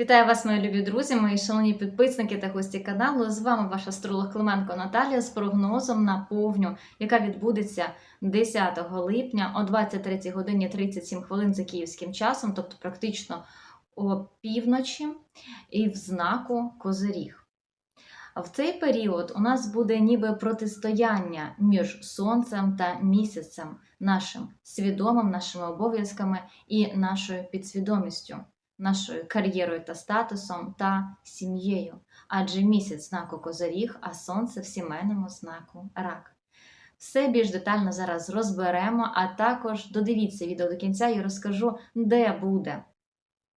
Вітаю вас, мої любі друзі, мої шановні підписники та гості каналу. З вами ваша астролог Клименко Наталія з прогнозом на повню, яка відбудеться 10 липня о 23 годині 37 хвилин за київським часом, тобто практично о півночі, і в знаку Козиріг. В цей період у нас буде ніби протистояння між сонцем та місяцем, нашим свідомим, нашими обов'язками і нашою підсвідомістю нашою кар'єрою та статусом та сім'єю, адже місяць знаку Козоріг, а сонце в сімейному знаку рак. Все більш детально зараз розберемо, а також додивіться відео до кінця і розкажу, де буде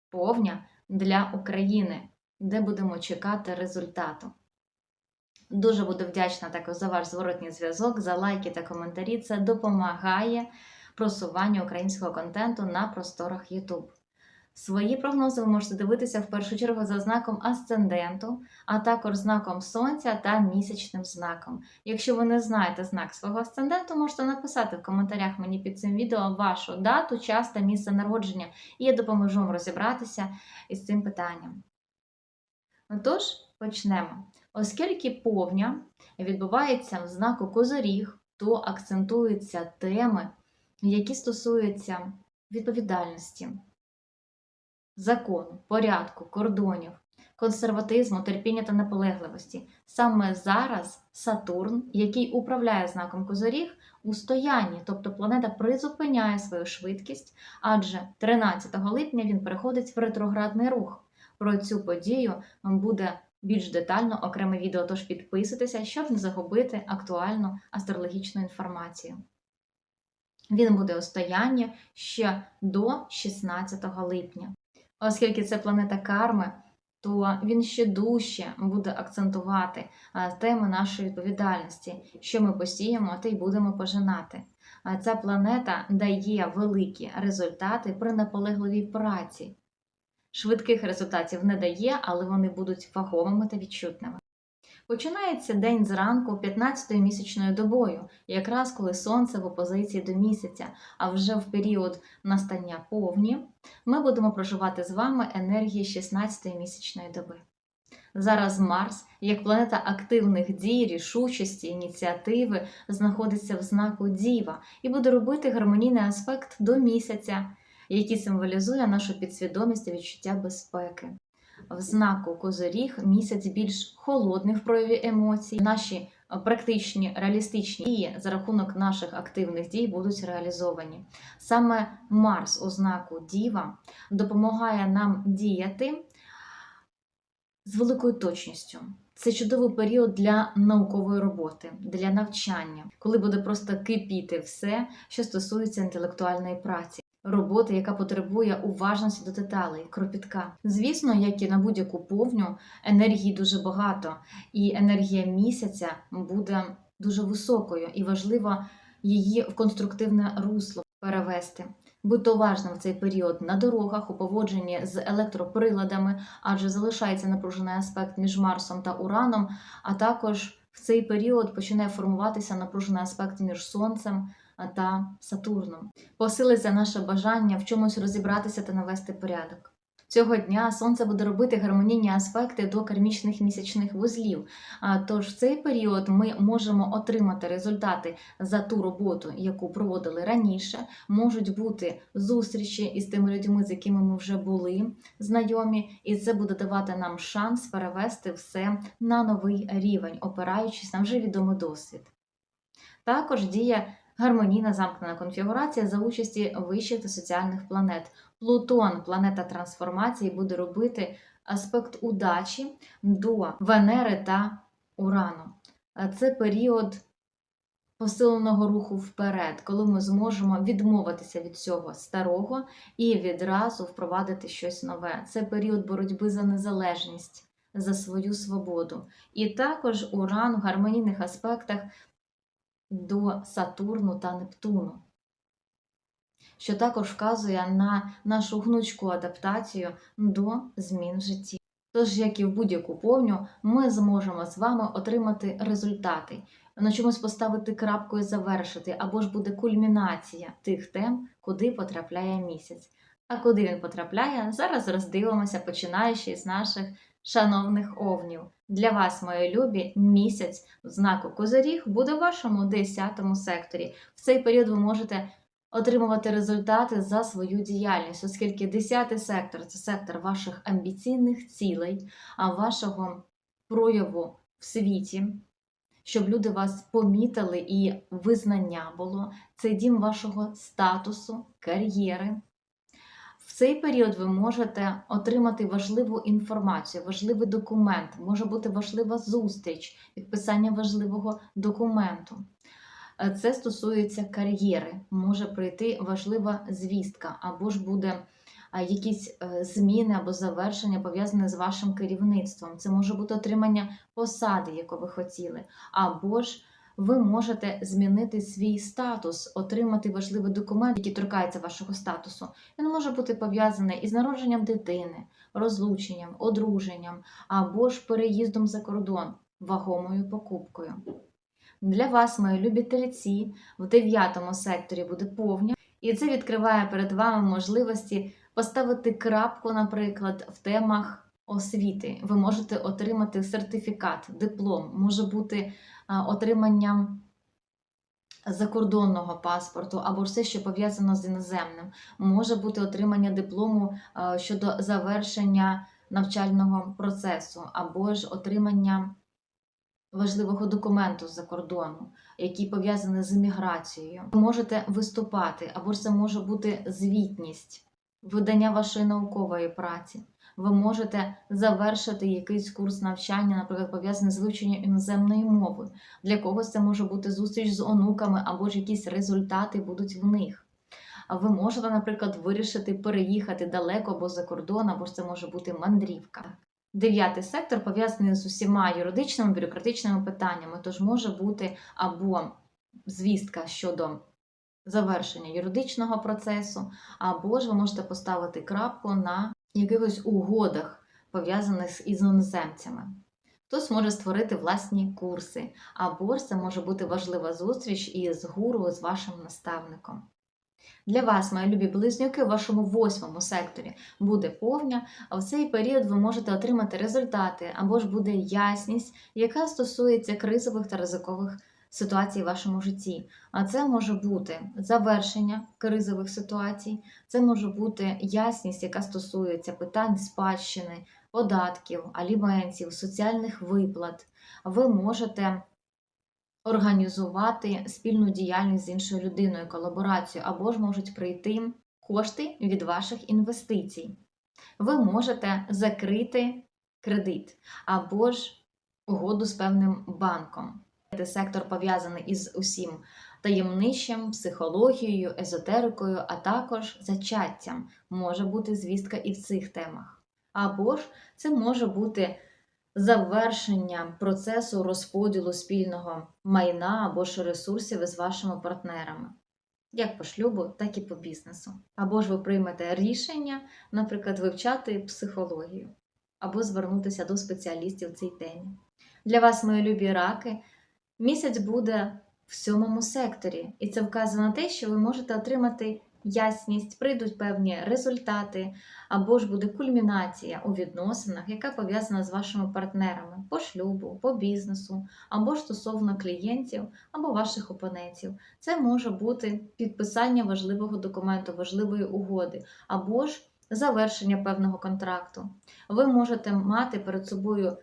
повня для України, де будемо чекати результату. Дуже буду вдячна також за ваш зворотній зв'язок, за лайки та коментарі. Це допомагає просуванню українського контенту на просторах YouTube. Свої прогнози ви можете дивитися в першу чергу за знаком асценденту, а також знаком сонця та місячним знаком. Якщо ви не знаєте знак свого асценденту, можете написати в коментарях мені під цим відео вашу дату, час та місце народження, і я допоможу вам розібратися із цим питанням. Тож, почнемо. Оскільки повня відбувається в знаку Козоріг, то акцентуються теми, які стосуються відповідальності закону, порядку, кордонів, консерватизму, терпіння та наполегливості. Саме зараз Сатурн, який управляє знаком Козоріг, у стоянні, тобто планета призупиняє свою швидкість, адже 13 липня він переходить в ретроградний рух. Про цю подію буде більш детально окреме відео, тож підписуйтеся, щоб не загубити актуальну астрологічну інформацію. Він буде у стоянні ще до 16 липня. Оскільки це планета карми, то він ще дужче буде акцентувати теми нашої відповідальності, що ми посіємо, те й будемо пожинати. Ця планета дає великі результати при наполегливій праці. Швидких результатів не дає, але вони будуть фаховими та відчутними. Починається день зранку 15-ї місячною добою, якраз коли сонце в опозиції до місяця, а вже в період настання повні ми будемо проживати з вами енергії 16-ї місячної доби. Зараз Марс, як планета активних дій, рішучості, ініціативи, знаходиться в знаку Діва і буде робити гармонійний аспект до місяця, який символізує нашу підсвідомість і відчуття безпеки в знаку Козоріг місяць більш холодний в прояві емоцій. Наші е, практичні реалістичні дії за рахунок наших активних дій будуть реалізовані. Саме Марс у знаку Діва допомагає нам діяти з великою точністю. Це чудовий період для наукової роботи, для навчання, коли буде просто кипіти все, що стосується інтелектуальної праці роботи, яка потребує уважності до деталей, кропітка. Звісно, як і на будь-яку повню, енергії дуже багато, і енергія місяця буде дуже високою, і важливо її в конструктивне русло перевести. Будьте уважним в цей період на дорогах у поводженні з електроприладами, адже залишається напружений аспект між Марсом та Ураном, а також в цей період починає формуватися напружений аспект між Сонцем та Сатурном. Посилиться наше бажання в чомусь розібратися та навести порядок. Цього дня сонце буде робити гармонійні аспекти до кармічних місячних вузлів. Тож в цей період ми можемо отримати результати за ту роботу, яку проводили раніше. Можуть бути зустрічі із тими людьми, з якими ми вже були знайомі, і це буде давати нам шанс перевести все на новий рівень, опираючись на вже відомий досвід. Також діє гармонійна замкнена конфігурація за участі вищих та соціальних планет. Плутон, планета трансформації, буде робити аспект удачі до Венери та Урану. Це період посиленого руху вперед, коли ми зможемо відмовитися від цього старого і відразу впровадити щось нове. Це період боротьби за незалежність, за свою свободу. І також уран в гармонійних аспектах до Сатурну та Нептуну, що також вказує на нашу гнучку адаптацію до змін в житті. Тож, як і в будь-яку повню, ми зможемо з вами отримати результати, на чомусь поставити крапку і завершити, або ж буде кульмінація тих тем, куди потрапляє місяць. А куди він потрапляє, зараз роздивимося, починаючи з наших шановних овнів. Для вас, мої любі, місяць в знаку Козиріг буде в вашому 10 секторі. В цей період ви можете отримувати результати за свою діяльність, оскільки 10 сектор це сектор ваших амбіційних цілей, а вашого прояву в світі, щоб люди вас помітили і визнання було. Це дім вашого статусу, кар'єри. В цей період ви можете отримати важливу інформацію, важливий документ, може бути важлива зустріч, підписання важливого документу. Е, Це стосується кар'єри, може прийти важлива звістка, або ж буде якісь е, зміни або завершення пов'язане з вашим керівництвом. Це може бути отримання посади, яку ви хотіли, або ж ви можете змінити свій статус, отримати важливий документ, який торкається вашого статусу. Він може бути пов'язаний із народженням дитини, розлученням, одруженням або ж переїздом за кордон, вагомою покупкою. Для вас, мої любі тельці, в дев'ятому секторі буде повня, і це відкриває перед вами можливості поставити крапку, наприклад, в темах освіти. Ви можете отримати сертифікат, диплом, може бути отриманням закордонного паспорту або все, що пов'язано з іноземним. Може бути отримання диплому щодо завершення навчального процесу, або ж отримання важливого документу з-за кордону, який пов'язаний з імміграцією. Ви можете виступати, або ж це може бути звітність, видання вашої наукової праці. Ви можете завершити якийсь курс навчання, наприклад, пов'язаний з вивченням іноземної мови. Для когось це може бути зустріч з онуками, або ж якісь результати будуть в них. Ви можете, наприклад, вирішити переїхати далеко або за кордон, або ж це може бути мандрівка. Дев'ятий сектор пов'язаний з усіма юридичними бюрократичними питаннями, тож може бути або звістка щодо завершення юридичного процесу, або ж ви можете поставити крапку на якихось угодах, пов'язаних із іноземцями. Хтось може створити власні курси, або це може бути важлива зустріч із гуру, з вашим наставником. Для вас, мої любі близнюки, в вашому восьмому секторі буде повня, а в цей період ви можете отримати результати або ж буде ясність, яка стосується кризових та ризикових ситуацій в вашому житті. А це може бути завершення кризових ситуацій, це може бути ясність, яка стосується питань спадщини, податків, аліментів, соціальних виплат. Ви можете організувати спільну діяльність з іншою людиною, колаборацію, або ж можуть прийти кошти від ваших інвестицій. Ви можете закрити кредит або ж угоду з певним банком. Сектор пов'язаний із усім таємничим, психологією, езотерикою, а також зачаттям. Може бути звістка і в цих темах. Або ж це може бути завершення процесу розподілу спільного майна або ж ресурсів із вашими партнерами, як по шлюбу, так і по бізнесу. Або ж ви приймете рішення, наприклад, вивчати психологію, або звернутися до спеціалістів в цій темі. Для вас, мої любі раки, місяць буде в сьомому секторі, і це вказує на те, що ви можете отримати ясність, прийдуть певні результати, або ж буде кульмінація у відносинах, яка пов'язана з вашими партнерами по шлюбу, по бізнесу, або ж стосовно клієнтів, або ваших опонентів. Це може бути підписання важливого документу, важливої угоди, або ж завершення певного контракту. Ви можете мати перед собою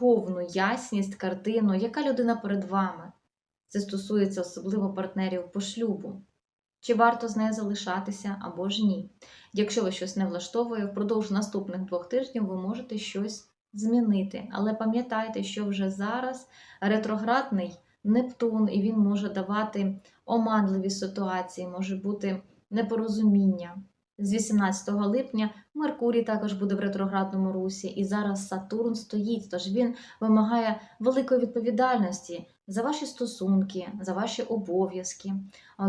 повну ясність, картину, яка людина перед вами. Це стосується особливо партнерів по шлюбу. Чи варто з нею залишатися або ж ні. Якщо ви щось не влаштовує, впродовж наступних двох тижнів ви можете щось змінити. Але пам'ятайте, що вже зараз ретроградний Нептун, і він може давати оманливі ситуації, може бути непорозуміння. З 18 липня Меркурій також буде в ретроградному русі, і зараз Сатурн стоїть, тож він вимагає великої відповідальності за ваші стосунки, за ваші обов'язки.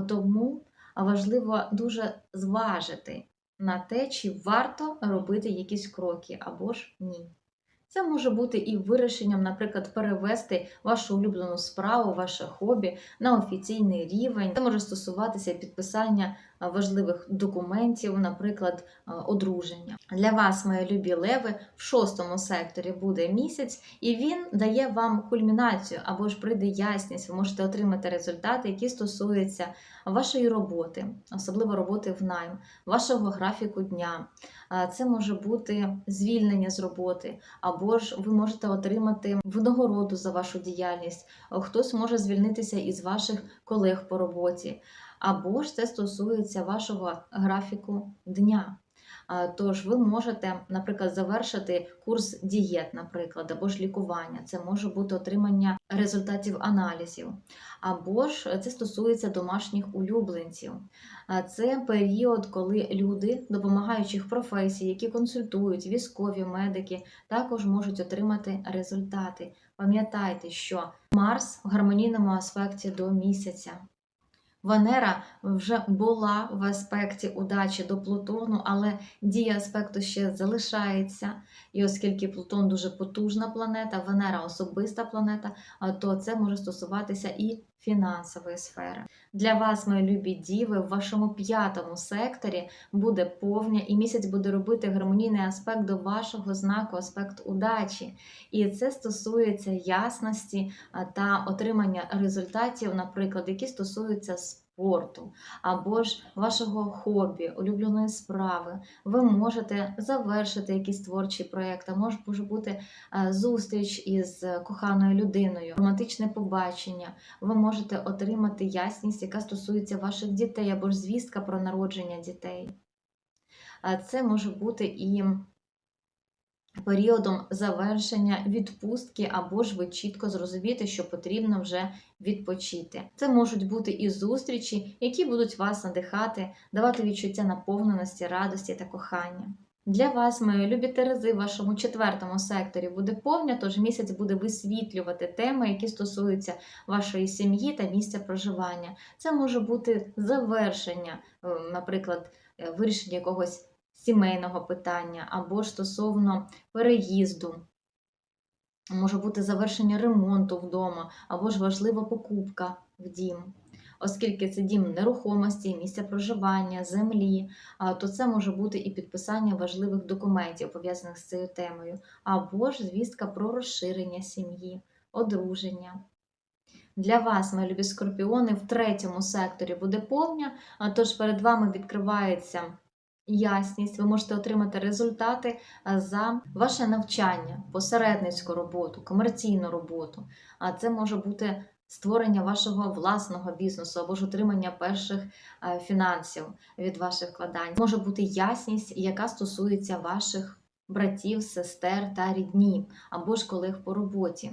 Тому важливо дуже зважити на те, чи варто робити якісь кроки або ж ні. Це може бути і вирішенням, наприклад, перевести вашу улюблену справу, ваше хобі на офіційний рівень. Це може стосуватися підписання важливих документів, наприклад, е, одруження. Для вас, мої любі леви, в шостому секторі буде місяць, і він дає вам кульмінацію або ж прийде ясність. Ви можете отримати результати, які стосуються вашої роботи, особливо роботи в найм, вашого графіку дня. Це може бути звільнення з роботи, або ж ви можете отримати винагороду за вашу діяльність. Хтось може звільнитися із ваших колег по роботі, або ж це стосується вашого графіку дня. Тож ви можете, наприклад, завершити курс дієт, наприклад, або ж лікування. Це може бути отримання результатів аналізів, або ж це стосується домашніх улюбленців. Це період, коли люди, допомагаючих професій, які консультують, військові, медики, також можуть отримати результати. Пам'ятайте, що Марс в гармонійному аспекті до місяця. Венера вже була в аспекті удачі до Плутону, але дія аспекту ще залишається. І оскільки Плутон дуже потужна планета, Венера особиста планета, то це може стосуватися і фінансової сфери. Для вас, мої любі діви, в вашому п'ятому секторі буде повня, і місяць буде робити гармонійний аспект до вашого знаку, аспект удачі. І це стосується ясності та отримання результатів, наприклад, які стосуються спорту або ж вашого хобі, улюбленої справи. Ви можете завершити якийсь творчий проєкт, а може бути е, зустріч із коханою людиною, романтичне побачення. Ви можете отримати ясність, яка стосується ваших дітей, або ж звістка про народження дітей. Це може бути і періодом завершення відпустки, або ж ви чітко зрозумієте, що потрібно вже відпочити. Це можуть бути і зустрічі, які будуть вас надихати, давати відчуття наповненості, радості та кохання. Для вас, мої любі Терези, в вашому четвертому секторі буде повня, тож місяць буде висвітлювати теми, які стосуються вашої сім'ї та місця проживання. Це може бути завершення, е, наприклад, е, вирішення якогось сімейного питання, або стосовно переїзду. Може бути завершення ремонту вдома, або ж важлива покупка в дім. Оскільки це дім нерухомості, місця проживання, землі, то це може бути і підписання важливих документів, пов'язаних з цією темою, або ж звістка про розширення сім'ї, одруження. Для вас, мої любі скорпіони, в третьому секторі буде повня, тож перед вами відкривається ясність, ви можете отримати результати за ваше навчання, посередницьку роботу, комерційну роботу. А це може бути створення вашого власного бізнесу або ж отримання перших е, фінансів від ваших вкладань. Може бути ясність, яка стосується ваших братів, сестер та рідні, або ж колег по роботі.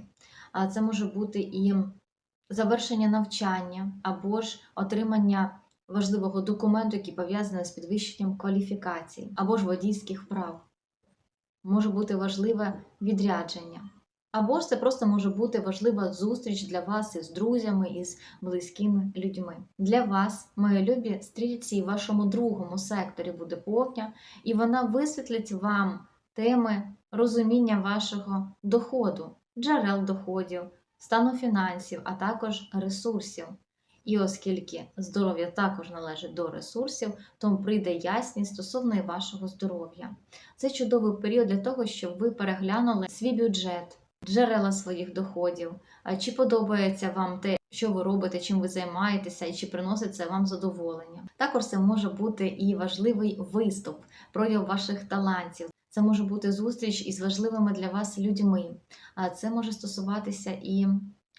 А це може бути і завершення навчання, або ж отримання важливого документу, який пов'язаний з підвищенням кваліфікації, або ж водійських прав. Може бути важливе відрядження. Або ж це просто може бути важлива зустріч для вас із друзями, із близькими людьми. Для вас, мої любі стрільці, в вашому другому секторі буде повня, і вона висвітлить вам теми розуміння вашого доходу, джерел доходів, стану фінансів, а також ресурсів. І оскільки здоров'я також належить до ресурсів, то прийде ясність стосовно і вашого здоров'я. Це чудовий період для того, щоб ви переглянули свій бюджет джерела своїх доходів, чи подобається вам те, що ви робите, чим ви займаєтеся, і чи приносить це вам задоволення. Також це може бути і важливий виступ, прояв ваших талантів. Це може бути зустріч із важливими для вас людьми, а це може стосуватися і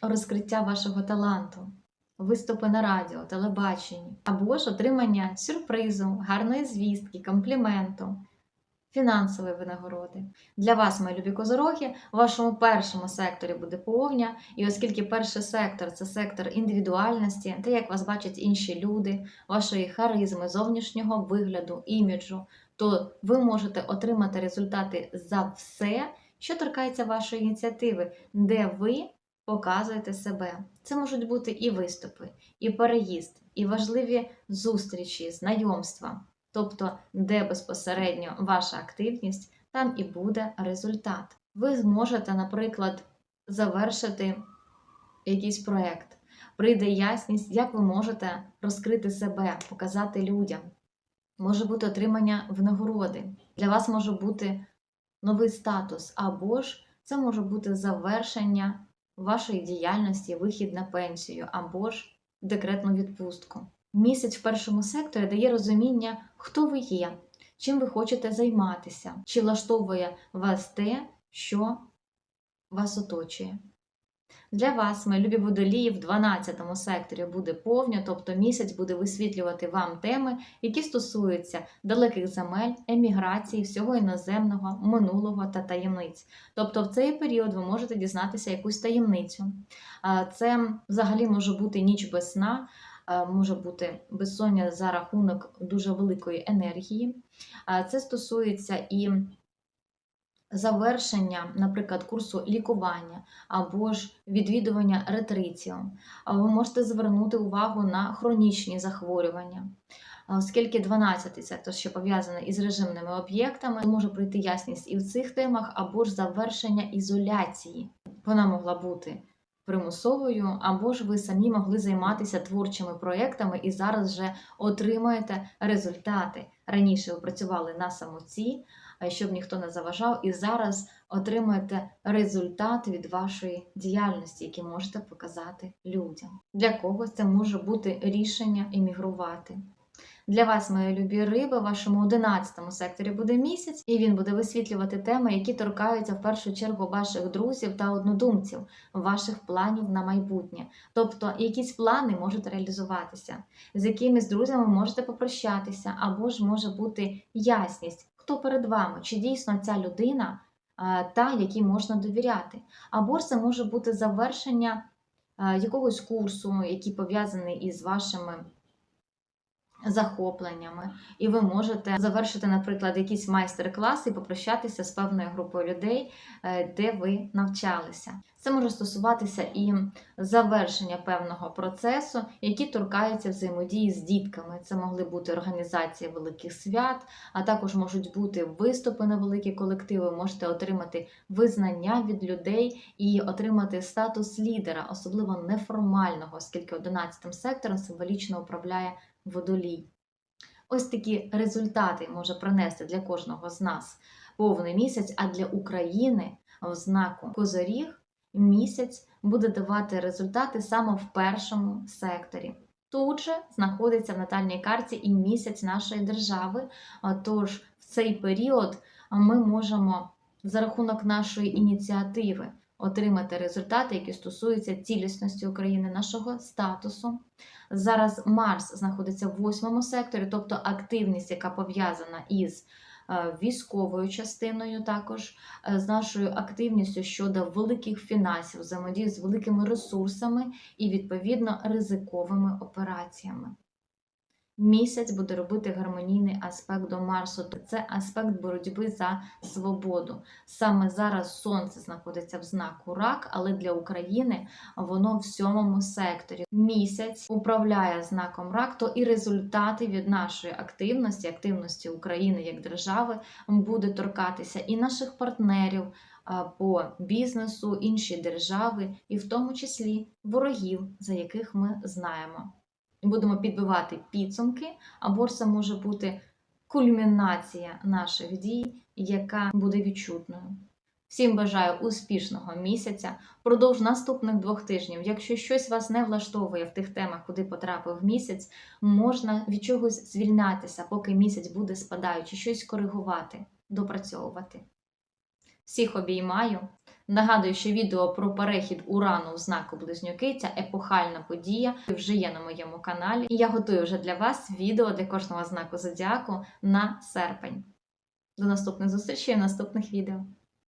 розкриття вашого таланту, виступи на радіо, телебаченні, або ж отримання сюрпризу, гарної звістки, компліменту фінансової винагороди. Для вас, мої любі козороги, в вашому першому секторі буде повня, і оскільки перший сектор це сектор індивідуальності, те, як вас бачать інші люди, вашої харизми, зовнішнього вигляду, іміджу, то ви можете отримати результати за все, що торкається вашої ініціативи, де ви показуєте себе. Це можуть бути і виступи, і переїзд, і важливі зустрічі, знайомства. Тобто, де безпосередньо ваша активність, там і буде результат. Ви зможете, наприклад, завершити якийсь проєкт, прийде ясність, як ви можете розкрити себе, показати людям. Може бути отримання винагороди. Для вас може бути новий статус, або ж це може бути завершення вашої діяльності, вихід на пенсію, або ж декретну відпустку. Місяць в першому секторі дає розуміння, хто ви є, чим ви хочете займатися, чи влаштовує вас те, що вас оточує. Для вас, мої любі водолії, в 12 секторі буде повня, тобто місяць буде висвітлювати вам теми, які стосуються далеких земель, еміграції, всього іноземного, минулого та таємниць. Тобто в цей період ви можете дізнатися якусь таємницю. Це взагалі може бути ніч без сна, може бути безсоння за рахунок дуже великої енергії. Це стосується і завершення, наприклад, курсу лікування або ж відвідування ретритів. Ви можете звернути увагу на хронічні захворювання. Оскільки 12 сектор, що пов'язаний із режимними об'єктами, може прийти ясність і в цих темах, або ж завершення ізоляції. Вона могла бути примусовою, або ж ви самі могли займатися творчими проєктами і зараз вже отримаєте результати. Раніше ви працювали на самоці, щоб ніхто не заважав, і зараз отримаєте результат від вашої діяльності, який можете показати людям. Для когось це може бути рішення іммігрувати. Для вас, мої любі риби, в вашому 11 секторі буде місяць, і він буде висвітлювати теми, які торкаються в першу чергу ваших друзів та однодумців, ваших планів на майбутнє. Тобто, якісь плани можуть реалізуватися, з якимись друзями можете попрощатися, або ж може бути ясність, хто перед вами, чи дійсно ця людина та, якій можна довіряти. Або це може бути завершення якогось курсу, який пов'язаний із вашими захопленнями, і ви можете завершити, наприклад, якийсь майстер-клас і попрощатися з певною групою людей, е, де ви навчалися. Це може стосуватися і завершення певного процесу, які торкаються взаємодії з дітками. Це могли бути організації великих свят, а також можуть бути виступи на великі колективи. Можете отримати визнання від людей і отримати статус лідера, особливо неформального, оскільки 11 сектором символічно управляє водолій. Ось такі результати може принести для кожного з нас повний місяць, а для України в знаку Козоріг місяць буде давати результати саме в першому секторі. Тут же знаходиться в натальній карті і місяць нашої держави. Тож в цей період ми можемо за рахунок нашої ініціативи отримати результати, які стосуються цілісності України, нашого статусу. Зараз Марс знаходиться в восьмому секторі, тобто активність, яка пов'язана із е, військовою частиною, також е, з нашою активністю щодо великих фінансів, взаємодії з великими ресурсами і, відповідно, ризиковими операціями. Місяць буде робити гармонійний аспект до Марсу. Це аспект боротьби за свободу. Саме зараз Сонце знаходиться в знаку рак, але для України воно в сьомому секторі. Місяць управляє знаком рак, то і результати від нашої активності, активності України як держави, буде торкатися і наших партнерів по бізнесу, інші держави, і в тому числі ворогів, за яких ми знаємо будемо підбивати підсумки, або ж це може бути кульмінація наших дій, яка буде відчутною. Всім бажаю успішного місяця. Впродовж наступних двох тижнів, якщо щось вас не влаштовує в тих темах, куди потрапив місяць, можна від чогось звільнятися, поки місяць буде спадаючи, щось коригувати, допрацьовувати. Всіх обіймаю. Нагадую, що відео про перехід урану в знаку Близнюки, ця епохальна подія вже є на моєму каналі, і я готую вже для вас відео для кожного знаку зодіаку на серпень. До наступних зустрічей в наступних відео.